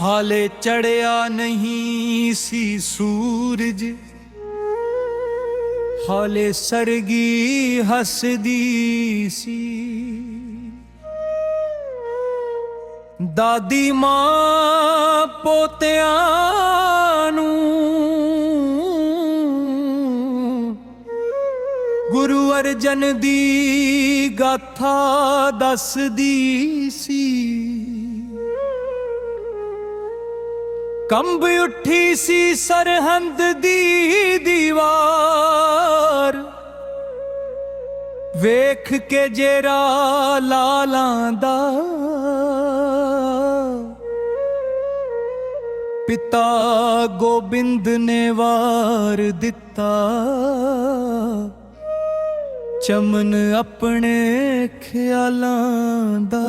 ਹਾਲੇ ਚੜਿਆ ਨਹੀਂ ਸੀ ਸੂਰਜ। ਹਾਲੇ ਸਰਗੀ ਹੱਸਦੀ ਸੀ। ਦਾਦੀ ਮਾਂ ਪੋਤਿਆਂ ਨੂੰ ਗੁਰੂ ਅਰਜਨ ਦੀ ਗਾਥਾ ਦੱਸਦੀ ਸੀ। ਕੰਬ ਉੱਠੀ ਸੀ ਸਰਹੰਦ ਦੀ ਦੀਵਾਰ। ਵੇਖ ਕੇ ਜੇਰਾ ਲਾਲਾਂ ਦਾ। ਪਿਤਾ ਗੋਬਿੰਦ ਨੇ ਵਾਰ ਦਿੱਤਾ। ਚਮਨ ਆਪਣੇ ਖਿਆਲਾਂ ਦਾ।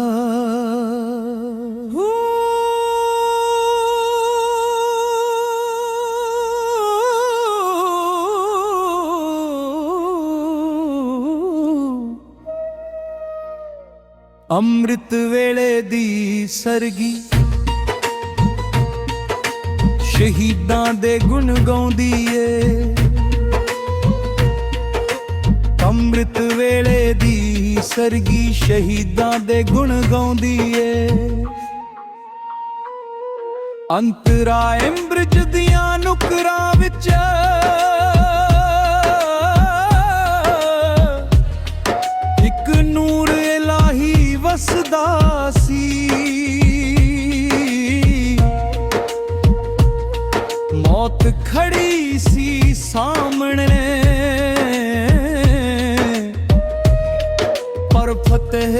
ਅੰਮ੍ਰਿਤ ਵੇਲੇ ਦੀ ਸਰਗੀ। ਸ਼ਹੀਦਾਂ ਦੇ ਗੁਣ ਗਾਉਂਦੀ ਏ। ਅੰਮ੍ਰਿਤ ਵੇਲੇ ਦੀ ਸਰਗੀ ਸ਼ਹੀਦਾਂ ਦੇ ਗੁਣ ਗਾਉਂਦੀ ਏ। ਅੰਤਰਾ ਅੰਬ੍ਰਿਜ ਦੀਆਂ ਨੁਕਰਾਂ ਵਿੱਚ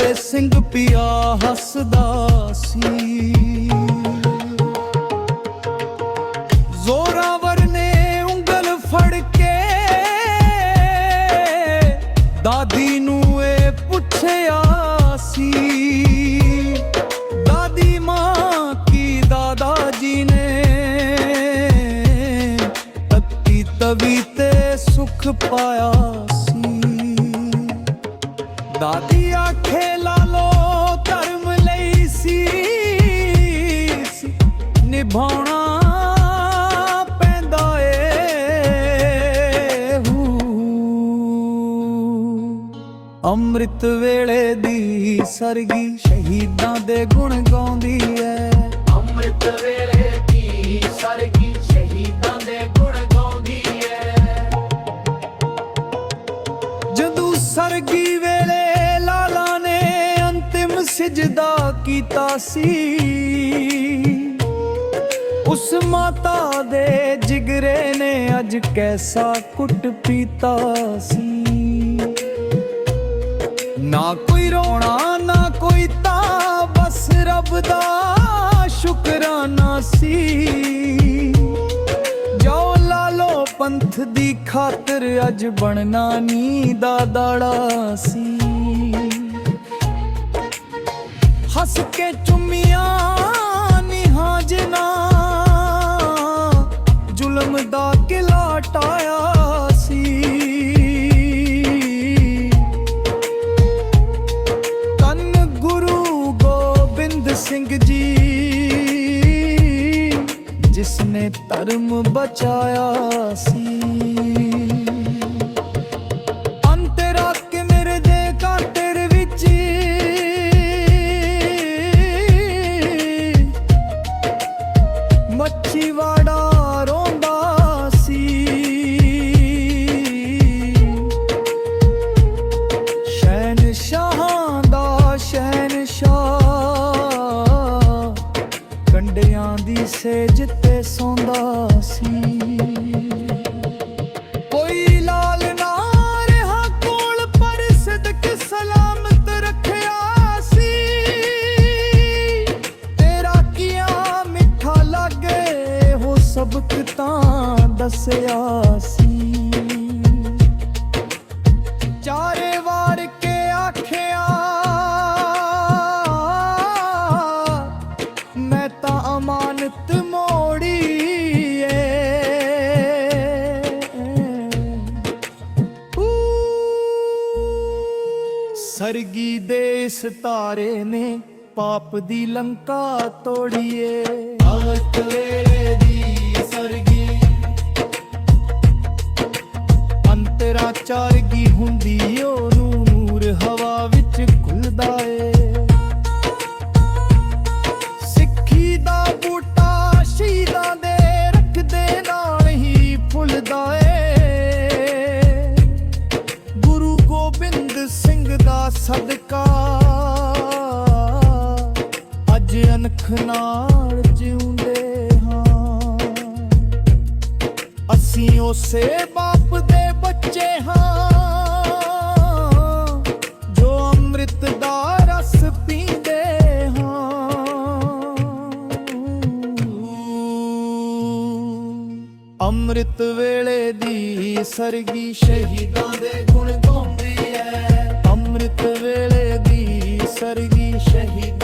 ਫਤਿਹ ਸਿੰਘ ਪਿਆ ਹੱਸਦਾ ਸੀ। ਜ਼ੋਰਾਵਰ ਨੇ ਉਂਗਲ ਫੜ ਕੇ ਦਾਦੀ ਨੂੰ ਇਹ ਪੁੱਛਿਆ ਸੀ। ਦਾਦੀ ਮਾਂ ਕੀ ਦਾਦਾ ਜੀ ਨੇ? ਤੱਤੀ ਤਵੀ ਤੇ ਸੁਖ ਪਾਇਆ ਦਾਦੀ ਆਖੇ ਲਾਲੋ ਧਰਮ ਲਈ ਸੀ ਨਿਭਾਉਣਾ ਪੈਂਦਾ ਏ ਅੰਮ੍ਰਿਤ ਵੇਲੇ ਦੀ ਸਰਗੀ ਸ਼ਹੀਦਾਂ ਦੇ ਗੁਣ ਗਾਉਂਦੀ ਐ ਸਿਜਦਾ ਕੀਤਾ ਸੀ। ਉਸ ਮਾਤਾ ਦੇ ਜਿਗਰੇ ਨੇ ਅੱਜ ਕੈਸਾ ਕੁੱਟ ਪੀਤਾ ਸੀ। ਨਾ ਕੋਈ ਰੋਣਾ, ਨਾ ਕੋਈ ਤਾ ਬਸ ਰੱਬ ਦਾ ਸ਼ੁਕਰਾਨਾ ਸੀ। ਜੋ ਲਾਲੋ ਪੰਥ ਦੀ ਖਾਤਰ ਅੱਜ ਬਣਨਾ ਨੀ ਦਾ ਦਾੜਾ ਸੀ। ਹੱਸ ਕੇ ਚੁੰਮੀਆਂ ਨਿਹਾਂ ਜਨਾ ਜ਼ੁਲਮ ਦਾ ਕਿਲਾ ਟਾਇਆ ਸੀ। ਤਨ ਗੁਰੂ ਗੋਬਿੰਦ ਸਿੰਘ ਜੀ ਜਿਸ ਨੇ ਧਰਮ ਬਚਾਇਆ ਸੀ। ਦੱਸਿਆ ਸੀ। ਚਾਰੇ ਵਾਰ ਕੇ ਆਖਿਆ, ਮੈਂ ਤਾਂ ਅਮਾਨਤ ਮੋੜੀ ਏ ਸਰਗੀ ਦੇ ਸਿਤਾਰੇ ਨੇ ਪਾਪ ਦੀ ਲੰਕਾ ਤੋੜੀਏ। ਅੰਮ੍ਰਿਤ ਵੇਲੇ ਦੀ ਸਰਗੀ ਚਾਰਗੀ ਹੁੰਦੀ ਓ ਨੂਰ ਹਵਾ ਵਿੱਚ ਘੁਲਦਾ ਏ। ਸਿੱਖੀ ਦਾ ਬੂਟਾ ਸ਼ਹੀਦਾਂ ਦੇ ਰੱਖਦੇ ਨਾਲ ਹੀ ਫੁੱਲਦਾ ਏ। ਗੁਰੂ ਗੋਬਿੰਦ ਸਿੰਘ ਦਾ ਸਦਕਾ ਅੱਜ ਅਨਖ ਨਾਲ ਜਿਉਂਦੇ ਹਾਂ। ਅਸੀਂ ਉਸੇ ਬਾਪ ਹਾਂ, ਜੋ ਅੰਮ੍ਰਿਤ ਦਾ ਰਸ ਪੀਂਦੇ ਹਾਂ। ਅੰਮ੍ਰਿਤ ਵੇਲੇ ਦੀ ਸਰਗੀ ਸ਼ਹੀਦਾਂ ਦੇ ਗੁਣ ਗਾਉਂਦੀ ਐ। ਅੰਮ੍ਰਿਤ ਵੇਲੇ ਦੀ ਸਰਗੀ ਸ਼ਹੀਦ